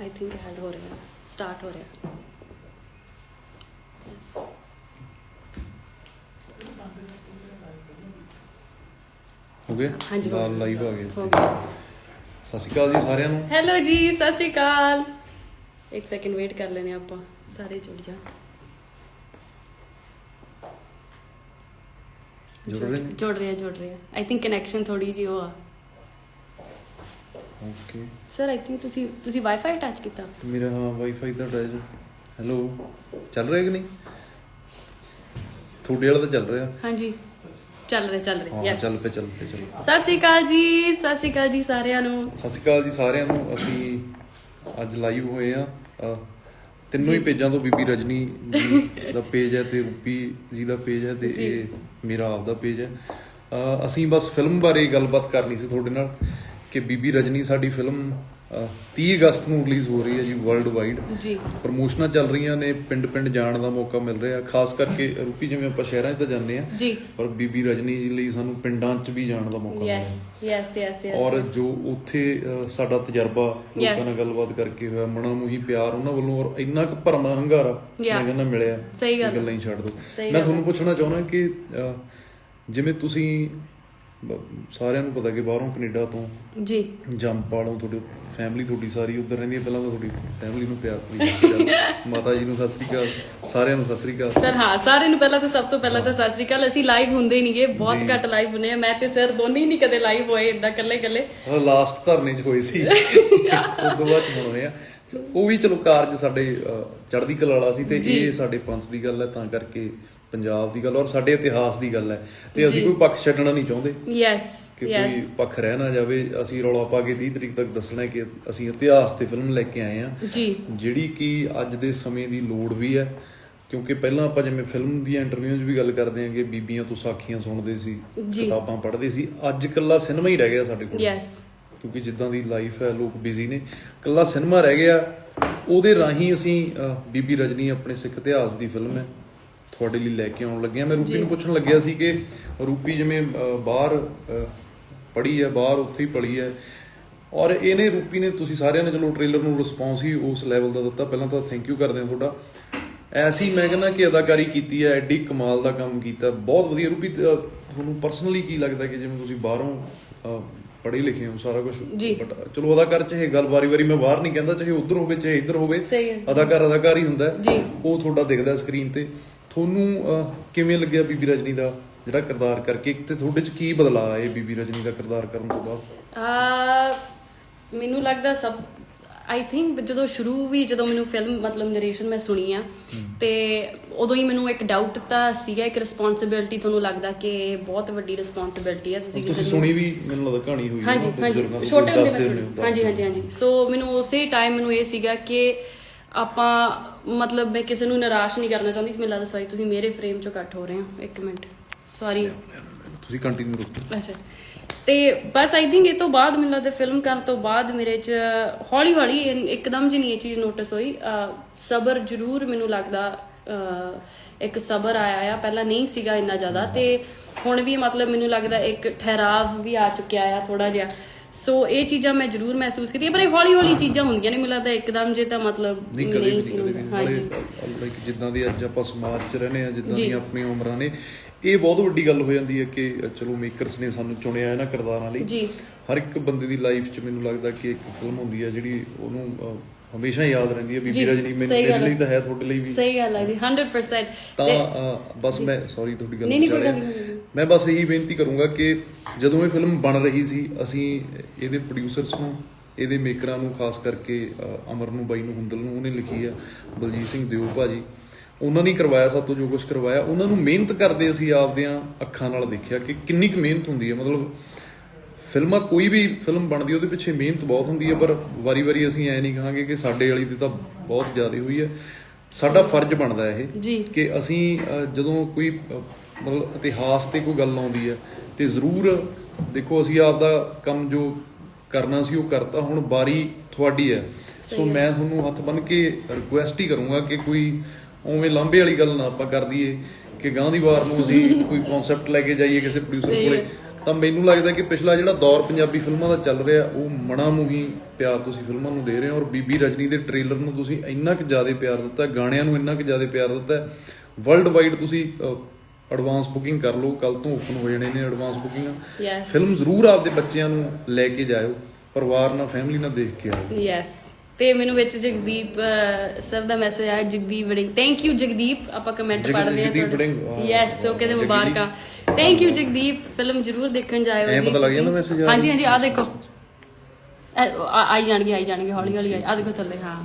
I think add ਹੋ ਰਿਹਾ start ਹੋ ਰਿਹਾ. ਹੋ ਗਿਆ ਹਾਂਜੀ, ਹੋ ਗਿਆ। ਲਾਈਵ ਆ ਗਿਆ ਹੋ ਗਿਆ ਸਤਿ ਸ਼੍ਰੀ ਅਕਾਲ ਜੀ ਸਾਰਿਆਂ ਨੂੰ। ਹੈਲੋ ਜੀ ਸਤਿ ਸ਼੍ਰੀ ਅਕਾਲ। ਇੱਕ ਸੈਕਿੰਡ ਵੇਟ ਕਰ ਲੈਨੇ ਆਪਾਂ ਸਾਰੇ ਜੁੜ ਜਾ ਜੁੜ ਰਹੇ ਨੇ ਜੁੜ ਰਿਹਾ ਜੁੜ ਰਿਹਾ ਆਈ ਥਿੰਕ ਕਨੈਕਸ਼ਨ ਥੋੜੀ ਜਿਹੀ ਉਹ ਆ ਓਕੇ ਸਰ ਆਈ ਥਿੰਕ ਤੁਸੀਂ ਤੁਸੀਂ ਵਾਈਫਾਈ ਅਟੈਚ ਕੀਤਾ? ਮੇਰਾ ਹਾਂ ਵਾਈਫਾਈ ਦਾ ਡਾਇਲ ਹੈਲੋ ਚੱਲ ਰਿਹਾ ਕਿ ਨਹੀਂ? ਤੁਹਾਡੇ ਵਾਲਾ ਤਾਂ ਚੱਲ ਰਿਹਾ। ਹਾਂਜੀ। ਚੱਲ ਰਿਹਾ ਚੱਲ ਰਿਹਾ ਹਾਂ ਯੈਸ ਚੱਲ ਪਏ ਚੱਲ ਪਏ ਚੱਲ। ਸਤਿ ਸ਼੍ਰੀ ਅਕਾਲ ਜੀ ਸਤਿ ਸ਼੍ਰੀ ਅਕਾਲ ਜੀ ਸਾਰਿਆਂ ਨੂੰ। ਸਤਿ ਸ਼੍ਰੀ ਅਕਾਲ ਜੀ ਸਾਰਿਆਂ ਨੂੰ। ਅਸੀਂ ਅੱਜ ਲਾਈਵ ਹੋਏ ਆ। ਅਹ, ਤਿੰਨੋਂ ਹੀ ਪੇਜਾਂ ਤੋਂ ਬੀਬੀ ਰਜਨੀ ਜੀ ਦਾ ਪੇਜ ਹੈ ਤੇ ਰੂਪੀ ਜੀ ਦਾ ਪੇਜ ਹੈ ਤੇ। ਇਹ ਮੇਰਾ ਆਪ ਦਾ ਪੇਜ ਹੈ। ਅਹ, ਅਸੀਂ ਬਸ ਫਿਲਮ ਬਾਰੇ ਗੱਲਬਾਤ ਕਰਨੀ ਸੀ ਤੁਹਾਡੇ ਨਾਲ। ਕਿ ਬੀਬੀ ਰਜਨੀ ਸਾਡੀ ਫਿਲਮ ਅਹ, 30 ਅਗਸਤ ਨੂੰ ਰਿਲੀਜ਼ ਹੋ ਰਹੀ ਹੈ ਜੀ ਵਰਲਡ ਵਾਈਡ ਜੀ। ਪ੍ਰਮੋਸ਼ਨਾਂ ਚੱਲ ਰਹੀਆਂ ਨੇ ਪਿੰਡ ਪਿੰਡ ਜਾਣ ਦਾ ਮੌਕਾ ਮਿਲ ਰਿਹਾ ਖਾਸ ਕਰਕੇ ਰੂਪੀ ਜਿਵੇਂ ਆਪਾਂ ਸ਼ਹਿਰਾਂ 'ਚ ਤਾਂ ਜਾਂਦੇ ਆ ਜੀ। ਪਰ ਬੀਬੀ ਰਜਨੀ ਜੀ ਲਈ ਸਾਨੂੰ ਪਿੰਡਾਂ 'ਚ ਵੀ ਜਾਣ ਦਾ ਮੌਕਾ ਮਿਲਿਆ। ਯੈਸ ਯੈਸ ਯੈਸ ਯੈਸ ਔਰ ਜੋ ਉੱਥੇ ਸਾਡਾ ਤਜਰਬਾ ਲੋਕਾਂ. ਨਾਲ ਗੱਲਬਾਤ ਕਰਕੇ ਹੋਇਆ ਮਨਾਂ ਨੂੰ ਹੀ ਪਿਆਰ ਉਹਨਾਂ ਵੱਲੋਂ ਔਰ ਇੰਨਾ ਕੁ ਭਰਮਾ ਹੰਗਾਰਾ. ਮੈਂ ਕਹਿੰਦਾ ਮਿਲਿਆ ਸਹੀ ਗੱਲ ਗੱਲਾਂ ਹੀ ਛੱਡ ਸਹੀ ਮੈਂ ਤੁਹਾਨੂੰ ਪੁੱਛਣਾ ਚਾਹੁੰਦਾ ਕਿ ਜਿਵੇਂ ਤੁਸੀਂ ਸਾਰਿਆਂ ਨੂੰ ਪਤਾ ਕਿ ਬਾਹਰੋਂ ਕੈਨੇਡਾ ਤੋਂ ਜੀ ਜੰਪਾਲੋਂ ਤੁਹਾਡੀ ਫੈਮਿਲੀ ਤੁਹਾਡੀ ਸਾਰੀ ਉੱਧਰ ਰਹਿੰਦੀ ਹੈ ਪਹਿਲਾਂ ਤਾਂ ਤੁਹਾਡੀ ਫੈਮਿਲੀ ਨੂੰ ਪਿਆਰ ਅਕਾਲ। ਮਾਤਾ ਜੀ ਨੂੰ ਸਤਿ ਸ੍ਰੀ ਅਕਾਲ ਸਾਰਿਆਂ ਨੂੰ ਸਤਿ ਸ੍ਰੀ ਅਕਾਲ ਪਰ ਹਾਂ ਸਾਰਿਆਂ ਨੂੰ ਪਹਿਲਾਂ ਤਾਂ ਸਭ ਤੋਂ ਪਹਿਲਾਂ ਤਾਂ ਸਤਿ ਸ਼੍ਰੀ ਅਕਾਲ ਅਸੀਂ ਲਾਈਵ ਹੁੰਦੇ ਹੀ ਨਹੀਂਗੇ ਬਹੁਤ। ਘੱਟ ਲਾਈਵ ਹੁੰਦੇ ਆ ਮੈਂ ਤੇ ਸਰ ਦੋਨੇ ਹੀ ਨਹੀਂ ਕਦੇ ਲਾਈਵ ਹੋਏ ਇਦਾਂ ਇਕੱਲੇ ਇਕੱਲੇ ਲਾਸਟ ਧਰਨੇ 'ਚ ਹੋਏ ਸੀ ਉਸ ਤੋਂ ਬਾਅਦ ਹੁਣ ਹੋਏ ਆ ਉਹ ਵੀ ਚਲੋ ਕਾਰਜ ਸਾਡੇ ਚੜ੍ਹਦੀ ਕਲਾ ਵਾਲਾ ਸੀ ਤੇ। ਇਹ ਸਾਡੇ ਪੰਥ ਦੀ ਗੱਲ ਹੈ ਤਾਂ ਕਰਕੇ ਪੰਜਾਬ ਦੀ ਗੱਲ ਔਰ ਸਾਡੇ ਇਤਿਹਾਸ ਦੀ ਗੱਲ ਹੈ। ਤੇ ਅਸੀਂ। ਕੋਈ ਪੱਖ ਛੱਡਣਾ ਨਹੀਂ ਚਾਹੁੰਦੇ। ਯੈਸ ਕਿ ਕੋਈ ਪੱਖ ਰਹਿ ਨਾ ਜਾਵੇ ਅਸੀਂ ਰੌਲਾ ਪਾ ਕੇ 30 ਤਰੀਕ ਤੱਕ ਦੱਸਣਾ ਹੈ ਕਿ ਅਸੀਂ ਇਤਿਹਾਸ ਤੇ ਫਿਲਮ ਲੈ ਕੇ ਆਏ ਆ ਜੀ। ਜਿਹੜੀ ਕਿ ਅੱਜ ਦੇ ਸਮੇਂ ਦੀ ਲੋੜ ਵੀ ਹੈ ਕਿਉਂਕਿ ਪਹਿਲਾਂ ਆਪਾਂ ਜਿਵੇਂ ਫਿਲਮ ਦੀਆਂ ਇੰਟਰਵਿਊਆਂ 'ਚ ਵੀ ਗੱਲ ਕਰਦੇ ਕਿ ਬੀਬੀਆਂ ਤੋਂ ਸਾਖੀਆਂ ਸੁਣਦੇ ਸੀ। ਕਿਤਾਬਾਂ ਪੜ੍ਹਦੇ ਸੀ ਅੱਜ ਕੱਲਾ ਸਿਨੇਮਾ ਹੀ ਰਹਿ ਗਿਆ ਸਾਡੇ ਕੋਲ। ਯੈਸ ਕਿਉਂਕਿ ਜਿੱਦਾਂ ਦੀ ਲਾਈਫ ਹੈ ਲੋਕ ਬਿਜ਼ੀ ਨੇ ਕੱਲਾ ਸਿਨੇਮਾ ਰਹਿ ਗਿਆ ਉਹਦੇ ਰਾਹੀਂ ਅਸੀਂ ਬੀਬੀ ਰਜਨੀ ਆਪਣੇ ਸਿੱਖ ਇਤਿਹਾਸ ਦੀ ਫਿਲਮ ਹੈ। ਤੁਹਾਡੇ ਲਈ ਲੈ ਕੇ ਆਉਣ ਲੱਗੇ ਹਾਂ ਮੈਂ ਰੂਪੀ। ਨੂੰ ਪੁੱਛਣ ਲੱਗਿਆ ਸੀ ਕਿ ਰੂਪੀ ਜਿਵੇਂ ਬਾਹਰ ਪੜੀ ਹੈ ਬਾਹਰ ਉੱਥੇ ਹੀ ਪੜੀ ਹੈ। ਔਰ ਇਹਨੇ ਰੂਪੀ ਨੇ ਤੁਸੀਂ ਸਾਰਿਆਂ ਨੇ ਚਲੋ ਟ੍ਰੇਲਰ ਨੂੰ ਰਿਸਪੌਂਸ ਹੀ ਉਸ ਲੈਵਲ ਦਾ ਦਿੱਤਾ। ਪਹਿਲਾਂ ਤਾਂ ਥੈਂਕ ਯੂ ਕਰਦੇ ਹਾਂ ਤੁਹਾਡਾ। ਐਸੀ ਮੈਂ ਕਹਿੰਦਾ ਕਿ ਅਦਾਕਾਰੀ ਕੀਤੀ ਹੈ ਐਡੀ ਕਮਾਲ ਦਾ ਕੰਮ ਕੀਤਾ। ਬਹੁਤ ਵਧੀਆ। ਰੂਪੀ ਤੁਹਾਨੂੰ ਪਰਸਨਲੀ ਕੀ ਲੱਗਦਾ ਕਿ ਜਿਵੇਂ ਤੁਸੀਂ ਬਾਹਰੋਂ ਪੜ੍ਹੇ ਲਿਖੇ ਹੋ ਸਾਰਾ ਕੁਝ। ਬਟ ਚਲੋ ਅਦਾਕਾਰ ਚਾਹੇ ਗੱਲ ਵਾਰੀ-ਵਾਰੀ ਮੈਂ ਬਾਹਰ ਨਹੀਂ ਕਹਿੰਦਾ ਚਾਹੇ ਉਧਰ ਹੋਵੇ ਚਾਹੇ ਇੱਧਰ ਹੋਵੇ। ਅਦਾਕਾਰ ਅਦਾਕਾਰ ਹੀ। ਹੁੰਦਾ। ਉਹ ਤੁਹਾਡਾ ਦਿਖਦਾ ਸਕਰੀਨ ਤੇ। ਤੁਹਾਨੂੰ ਕਿਵੇਂ ਲੱਗਿਆ ਬੀਬੀ ਰਜਨੀ ਦਾ ਜਿਹੜਾ ਕਿਰਦਾਰ ਕਰਕੇ? ਤੇ ਤੁਹਾਡੇ ਚ ਕੀ ਬਦਲਾਅ ਆਏ ਬੀਬੀ ਰਜਨੀ ਦਾ ਕਿਰਦਾਰ ਕਰਨ ਤੋਂ ਬਾਅਦ? ਆ ਮੈਨੂੰ ਲੱਗਦਾ ਸਭ ਆਈ ਥਿੰਕ ਜਦੋਂ ਸ਼ੁਰੂ ਵੀ ਜਦੋਂ ਮੈਨੂੰ ਫਿਲਮ ਮਤਲਬ ਨਰੇਸ਼ਨ ਮੈਂ ਸੁਣੀ ਆ ਤੇ ਉਦੋਂ ਹੀ ਮੈਨੂੰ ਇੱਕ ਡਾਊਟ ਤਾਂ ਸੀਗਾ ਇੱਕ ਰਿਸਪੌਂਸਿਬਿਲਟੀ ਤੁਹਾਨੂੰ ਲੱਗਦਾ ਕਿ ਬਹੁਤ ਵੱਡੀ ਰਿਸਪੌਂਸਿਬਿਲਟੀ ਹੈ ਤੁਸੀਂ ਤੁਸੀਂ ਸੁਣੀ ਵੀ ਮੈਨੂੰ ਲੱਗਦਾ ਕਹਾਣੀ ਹੋਈ ਹੈ ਹਾਂਜੀ। ਹਾਂਜੀ ਛੋਟੇ ਹੁੰਦੇ ਮੈਂ ਹਾਂਜੀ ਹਾਂਜੀ ਹਾਂਜੀ। ਸੋ ਮੈਨੂੰ ਉਸੇ ਟਾਈਮ ਮੈਨੂੰ ਇਹ ਸੀਗਾ ਕਿ ਆਪਾਂ ਮਤਲਬ ਮੈਂ ਕਿਸੇ ਨੂੰ ਨਿਰਾਸ਼ ਨਹੀਂ ਕਰਨਾ ਚਾਹੁੰਦੀ ਮੈਨੂੰ ਲੱਗਦਾ ਸੌਰੀ ਤੁਸੀਂ ਮੇਰੇ ਫਰੇਮ ਚੋਂ ਕੱਟ ਹੋ ਰਹੇ ਹੋ ਇੱਕ ਮਿੰਟ। ਸੌਰੀ ਤੁਸੀਂ ਕੰਟੀਨਿਊ ਰੱਖੋ ਅੱਛਾ। ਤੇ ਬਸ ਆਈ ਥਿੰਕ ਇਹ ਤੋਂ ਬਾਅਦ ਮੈਨੂੰ ਲੱਗਦਾ ਫਿਲਮ ਕਰਨ ਤੋਂ ਬਾਅਦ ਮੇਰੇ ਚ ਹੌਲੀ ਹੌਲੀ ਇੱਕਦਮ ਜਿਹੀ ਨਹੀਂ ਇਹ ਚੀਜ਼ ਨੋਟਿਸ ਹੋਈ। ਸਬਰ ਜ਼ਰੂਰ ਮੈਨੂੰ ਲੱਗਦਾ ਇੱਕ ਸਬਰ ਆਇਆ ਆ ਪਹਿਲਾਂ ਨਹੀਂ ਸੀਗਾ ਇੰਨਾ ਜ਼ਿਆਦਾ। ਤੇ ਹੁਣ ਵੀ ਮਤਲਬ ਮੈਨੂੰ ਲੱਗਦਾ ਇੱਕ ਠਹਿਰਾਵ ਵੀ ਆ ਚੁੱਕਿਆ ਆ ਥੋੜਾ ਜਿਹਾ। ਸੋ ਇਹ ਚੀਜ਼ਾਂ ਮੈਂ ਜ਼ਰੂਰ ਮਹਿਸੂਸ ਕੀਤੀਆਂ ਪਰ ਇਹ ਹੌਲੀ ਹੌਲੀ ਚੀਜ਼ਾਂ ਹੁੰਦੀਆਂ ਨੇ ਮੈਨੂੰ ਲੱਗਦਾ ਇੱਕਦਮ ਜੇ ਤਾਂ ਮਤਲਬ ਨਹੀਂ ਕਦੇ ਵੀ ਨਹੀਂ ਕਦੇ ਵੀ ਨਹੀਂ। ਲਾਈਕ ਜਿੱਦਾਂ ਦੀ ਅੱਜ ਆਪਾਂ ਸਮਾਜ 'ਚ ਰਹਨੇ ਆ ਜਿੱਦਾਂ। ਦੀਆਂ ਆਪਣੀਆਂ ਉਮਰਾਂ ਨੇ ਇਹ ਬਹੁਤ ਵੱਡੀ ਗੱਲ ਹੋ ਜਾਂਦੀ ਹੈ ਕਿ ਚਲੋ ਮੇਕਰਸ ਨੇ ਸਾਨੂੰ ਚੁਣਿਆ ਇਹਨਾਂ ਕਿਰਦਾਰਾਂ ਲਈ। ਜੀ। ਹਰ ਇੱਕ ਬੰਦੇ ਦੀ ਲਾਈਫ 'ਚ ਮੈਨੂੰ ਲੱਗਦਾ ਕਿ ਇੱਕ ਫਿਲਮ ਹੁੰਦੀ ਹੈ ਜਿਹੜੀ ਉਹਨੂੰ ਹਮੇਸ਼ਾ ਯਾਦ ਰਹਿੰਦੀ ਹੈ। ਬੀਬੀ ਰਜਨੀ ਮੇਰੇ ਲਈ ਹੈ। ਤਾਂ ਹੈ ਤੁਹਾਡੇ ਲਈ ਵੀ। ਸਹੀ ਗੱਲ ਹੈ ਜੀ 100% ਤਾਂ ਬਸ ਮੈਂ ਸੌਰੀ ਤੁਹਾਡੀ ਗੱਲ ਨਹੀਂ, ਨਹੀਂ, ਮੈਂ ਬਸ ਇਹੀ ਬੇਨਤੀ ਕਰੂੰਗਾ ਕਿ ਜਦੋਂ ਇਹ ਫਿਲਮ ਬਣ ਰਹੀ ਸੀ ਅਸੀਂ ਇਹਦੇ ਪ੍ਰੋਡਿਊਸਰਸ ਨੂੰ ਇਹਦੇ ਮੇਕਰਾਂ ਨੂੰ ਖਾਸ ਕਰਕੇ ਅ, ਅਮਰ ਨੂੰ ਬਾਈ ਨੂੰ ਹੁੰਦਲ ਨੂੰ ਉਹਨੇ ਲਿਖੀ ਆ ਬਲਜੀਤ ਸਿੰਘ ਦਿਓ ਭਾਜੀ। ਉਹਨਾਂ ਨੇ ਕਰਵਾਇਆ ਸਭ ਤੋਂ ਜੋ ਕੁਝ ਕਰਵਾਇਆ। ਉਹਨਾਂ ਨੂੰ ਮਿਹਨਤ ਕਰਦੇ ਅਸੀਂ ਆਪਦਿਆਂ ਅੱਖਾਂ ਨਾਲ ਦੇਖਿਆ ਕਿ ਕਿੰਨੀ ਕੁ ਮਿਹਨਤ ਹੁੰਦੀ ਹੈ। ਮਤਲਬ ਫਿਲਮਾਂ ਕੋਈ ਵੀ ਫਿਲਮ ਬਣਦੀ ਉਹਦੇ ਪਿੱਛੇ ਮਿਹਨਤ ਬਹੁਤ ਹੁੰਦੀ ਹੈ ਪਰ ਵਾਰੀ-ਵਾਰੀ ਅਸੀਂ ਐ ਨਹੀਂ ਕਹਾਂਗੇ ਕਿ ਸਾਡੇ ਵਾਲੀ 'ਤੇ ਤਾਂ ਬਹੁਤ ਜ਼ਿਆਦਾ ਹੋਈ ਹੈ। ਸਾਡਾ ਫਰਜ਼ ਬਣਦਾ ਇਹ ਕਿ ਅਸੀਂ ਜਦੋਂ ਕੋਈ ਮਤਲਬ ਇਤਿਹਾਸ ਤੇ ਕੋਈ ਗੱਲ ਆਉਂਦੀ ਹੈ ਤੇ ਜ਼ਰੂਰ ਦੇਖੋ ਅਸੀਂ ਆਪ ਦਾ ਕੰਮ ਜੋ ਕਰਨਾ ਸੀ ਉਹ ਕਰਤਾ ਹੁਣ ਬਾਰੀ ਤੁਹਾਡੀ ਹੈ। ਸੋ ਮੈਂ ਤੁਹਾਨੂੰ ਹੱਥ ਬੰਨ ਕੇ ਰਿਕੁਐਸਟ ਹੀ ਕਰੂੰਗਾ ਕਿ ਕੋਈ ਉਵੇਂ ਲਾਂਭੇ ਵਾਲੀ ਗੱਲ ਨਾ ਆਪਾਂ ਕਰ ਦਈਏ ਕਿ ਗਾਂ ਦੀ ਵਾਰ ਨੂੰ ਅਸੀਂ ਕੋਈ ਕਨਸੈਪਟ ਲੈ ਕੇ ਜਾਈਏ ਕਿਸੇ ਪ੍ਰੋਡਿਊਸਰ ਕੋਲੇ। ਤਾਂ ਮੈਨੂੰ ਲੱਗਦਾ ਕਿ ਪਿਛਲਾ ਜਿਹੜਾ ਦੌਰ ਪੰਜਾਬੀ ਫਿਲਮਾਂ ਦਾ ਚੱਲ ਰਿਹਾ ਉਹ ਮਣਾ ਮੁਹੀ ਪਿਆਰ ਤੁਸੀਂ ਫਿਲਮਾਂ ਨੂੰ ਦੇ ਰਹੇ ਹੋ ਔਰ ਬੀਬੀ ਰਜਨੀ ਦੇ ਟ੍ਰੇਲਰ ਨੂੰ ਤੁਸੀਂ ਇੰਨਾ ਕੁ ਜ਼ਿਆਦਾ ਪਿਆਰ ਦਿੱਤਾ ਗਾਣਿਆਂ ਨੂੰ ਇੰਨਾ ਕੁ ਜ਼ਿਆਦਾ ਪਿਆਰ ਦਿੱਤਾ। ਵਰਲਡ ਵਾਈਡ ਤੁਸੀਂ ਐਡਵਾਂਸ ਬੁਕਿੰਗ ਕਰ ਲਓ ਕੱਲ ਤੋਂ ਓਪਨ ਹੋ ਜਾਣੇ ਨੇ ਐਡਵਾਂਸ ਬੁਕਿੰਗਾਂ ਫਿਲਮ ਜ਼ਰੂਰ ਆਪਦੇ ਬੱਚਿਆਂ ਨੂੰ ਲੈ ਕੇ ਜਾਇਓ ਪਰਿਵਾਰ ਨਾਲ ਫੈਮਿਲੀ ਨਾਲ ਦੇਖ ਕੇ ਆਇਓ। ਯੈਸ ਤੇ ਮੈਨੂੰ ਵਿੱਚ ਜਗਦੀਪ ਸਰ ਦਾ ਮੈਸੇਜ ਆਇਆ ਜਗਦੀਪ ਵੜਿੰਗ ਥੈਂਕ ਯੂ ਜਗਦੀਪ। ਆਪਾਂ ਕਮੈਂਟ ਪੜ੍ਹਦੇ ਵੜਿੰਗ, ਵਾਹ। ਯੈਸ ਉਹ ਕਹਿੰਦੇ। ਮੁਬਾਰਕਾਂ। ਥੈਂਕ ਯੂ ਜਗਦੀਪ ਫਿਲਮ ਜ਼ਰੂਰ ਦੇਖਣ ਜਾਇਓ ਐਂ ਜੀ। ਪਤਾ ਲੱਗ। ਜਾਂਦਾ ਆ ਹਾਂਜੀ ਹਾਂਜੀ ਆ ਦੇਖੋ। ਇਹ ਆ- ਆਈ ਜਾਣਗੇ ਆਈ ਜਾਣਗੇ ਹੌਲੀ ਹੌਲੀ ਆ ਦੇਖੋ ਥੱਲੇ ਹਾਂ।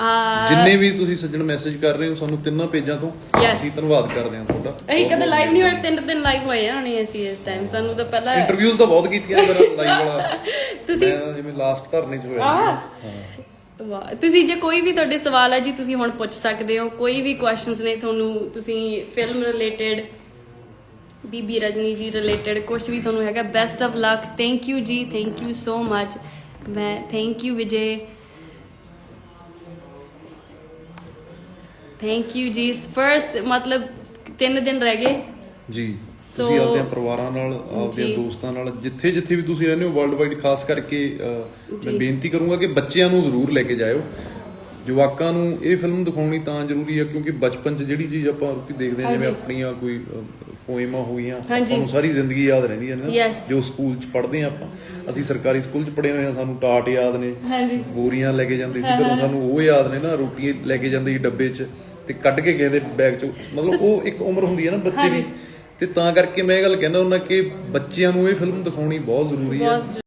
ਆ ਜਿੰਨੇ ਵੀ ਤੁਸੀਂ ਸੱਜਣ ਮੈਸੇਜ ਕਰ ਰਹੇ ਹੋ ਸਾਨੂੰ ਤਿੰਨਾਂ ਪੇਜਾਂ ਤੋਂ Yes. ਅਸੀਂ ਧੰਨਵਾਦ ਕਰਦੇ ਹਾਂ ਤੁਹਾਡਾ। ਅਸੀਂ ਕਦੇ ਲਾਈਵ ਨਹੀਂ ਹੋਏ ਤਿੰਨ ਦਿਨ ਲਾਈਵ ਹੋਏ ਆ ਹਣੇ ਅਸੀਂ ਇਸ ਟਾਈਮ ਸਾਨੂੰ ਤਾਂ ਪਹਿਲਾਂ ਇੰਟਰਵਿਊਜ਼ ਤਾਂ ਬਹੁਤ ਕੀਤੀਆਂ ਮੇਰਾ ਲਾਈਵ ਵਾਲਾ। ਤੁਸੀਂ ਮੈਂ ਜਿਵੇਂ ਲਾਸਟ ਧਰਨੇ 'ਚ ਹੋਇਆ। ਸੀ। ਹਾਂ। ਵਾਹ। ਤੁਸੀਂ ਜੇ ਕੋਈ ਵੀ ਤੁਹਾਡੇ ਸਵਾਲ ਹੈ ਜੀ ਤੁਸੀਂ ਹੁਣ ਪੁੱਛ ਸਕਦੇ ਹੋ। ਕੋਈ ਵੀ ਕੁਐਸਚਨਸ ਨੇ ਤੁਹਾਨੂੰ ਤੁਸੀਂ ਫਿਲਮ ਰਿਲੇਟਡ ਬੀਬੀ ਰਜਨੀ ਜੀ ਰਿਲੇਟਡ ਕੁਝ ਵੀ ਤੁਹਾਨੂੰ ਹੈਗਾ best of luck thank you ji thank you so much ਮੈਂ thank you Vijay. Thank you ji. First ਮਤਲਬ ਤਿੰਨ ਦਿਨ ਰਹਿ ਗਏ। ਜੀ ਤੁਸੀਂ ਆਪਦੇ ਪਰਿਵਾਰਾਂ ਨਾਲ ਆਪਦੇ ਜੀ। ਦੋਸਤਾਂ ਨਾਲ ਜਿੱਥੇ ਜਿੱਥੇ ਵੀ ਤੁਸੀਂ ਰਹਿੰਦੇ ਹੋ ਵਰਲਡ ਵਾਈਡ ਖਾਸ ਕਰਕੇ ਮੈਂ ਬੇਨਤੀ ਕਰੂੰਗਾ ਕਿ ਬੱਚਿਆਂ ਨੂੰ ਜ਼ਰੂਰ ਲੈ ਕੇ ਜਾਇਓ। ਜਵਾਕਾਂ ਨੂੰ ਇਹ ਫਿਲਮ ਦਿਖਾਉਣੀ ਤਾਂ ਜ਼ਰੂਰੀ ਹੈ ਕਿਉਂਕਿ ਬਚਪਨ 'ਚ ਜਿਹੜੀ ਚੀਜ਼ ਆਪਾਂ ਦੇਖਦੇ ਹਾਂ ਜਿਵੇਂ। ਆਪਣੀਆਂ ਕੋਈ ਪੋਇਮਾਂ ਹੋ ਗਈਆਂ ਹਾਂਜੀ। ਆਪਾਂ ਨੂੰ ਸਾਰੀ ਜ਼ਿੰਦਗੀ ਯਾਦ ਰਹਿੰਦੀਆਂ ਨੇ ਨਾ. ਜੋ ਸਕੂਲ 'ਚ ਪੜ੍ਹਦੇ ਹਾਂ ਆਪਾਂ। ਅਸੀਂ ਸਰਕਾਰੀ ਸਕੂਲ 'ਚ ਪੜ੍ਹੇ ਹੋਏ ਹਾਂ ਸਾਨੂੰ ਟਾਟ ਯਾਦ ਨੇ ਹਾਂਜੀ। ਬੋਰੀਆਂ ਲੈ ਕੇ ਜਾਂਦੇ ਸੀ ਘਰੋਂ ਸਾਨੂੰ ਉਹ ਯਾਦ ਨੇ ਨਾ ਰੋਟੀ ਲੈ ਕੇ ਜਾਂਦੇ ਸੀ ਡੱਬੇ 'ਚ ਤੇ ਕੱਢ ਕੇ ਗਏ ਦੇ ਬੈਗ 'ਚੋਂ। ਮਤਲਬ ਉਹ ਇੱਕ ਉਮਰ ਹੁੰਦੀ ਹੈ ਨਾ ਬੱਚੇ ਦੀ। ਤੇ ਤਾਂ ਕਰਕੇ ਮੈਂ ਇਹ ਗੱਲ ਕਹਿੰਦਾ ਹੁੰਦਾ ਕਿ ਬੱਚਿਆਂ ਨੂੰ ਇਹ ਫਿਲਮ ਦਿਖਾਉਣੀ ਬਹੁਤ ਜ਼ਰੂਰੀ ਹੈ।